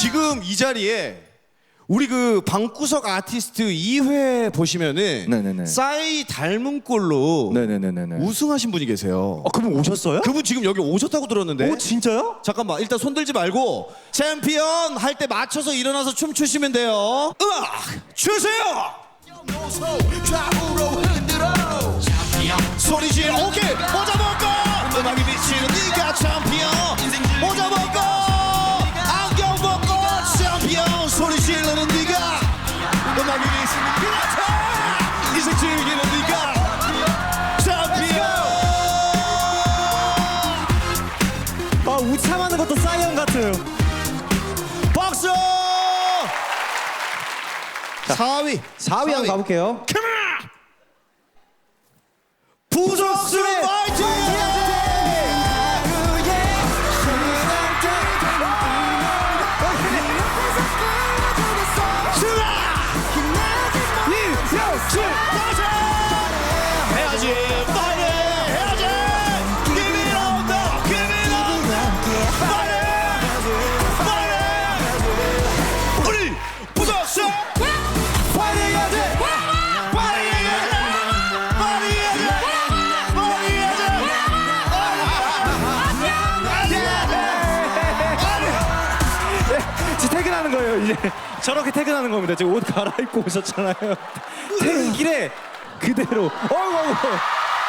지금 이 자리에 우리 그 방구석 아티스트 2회 보시면은 네네네. 싸이 닮은 꼴로 네네네네. 우승하신 분이 계세요. 어, 그분 오셨어요? 그분 지금 여기 오셨다고 들었는데. 오 진짜요? 잠깐만 일단 손 들지 말고 챔피언 할 때 맞춰서 일어나서 춤 추시면 돼요. 음악 주세요. 소리 지르 오케이 모자 아 우참하는 것도 사이언 같아요. 박수 4위 4위 한번 가볼게요. 부 부석순 파이팅 해야지 파이팅 해야지 파이팅 해야지 지금 퇴근하는 거예요 이제 저렇게 퇴근하는 겁니다. 지금 옷 갈아입고 오셨잖아요. 퇴근길에 그대로. 어이구 어이구.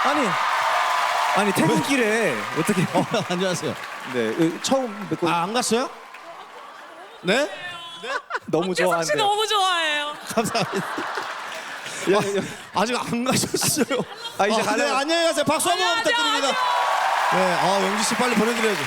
아니 아니 퇴근길에 어떻게? 안녕하세요. 네 으, 처음 뵙고 아 안 갔어요? 네? 너무 씨 좋아하는데. 너무 좋아해요. 감사합니다. 야, 야, 아, 아직 안 가셨어요. 아, 이제 네, 가네요. 안녕히 가세요. 박수 한번 안녕하세요. 부탁드립니다. 네, 아 영지 씨 빨리 보내드려야죠.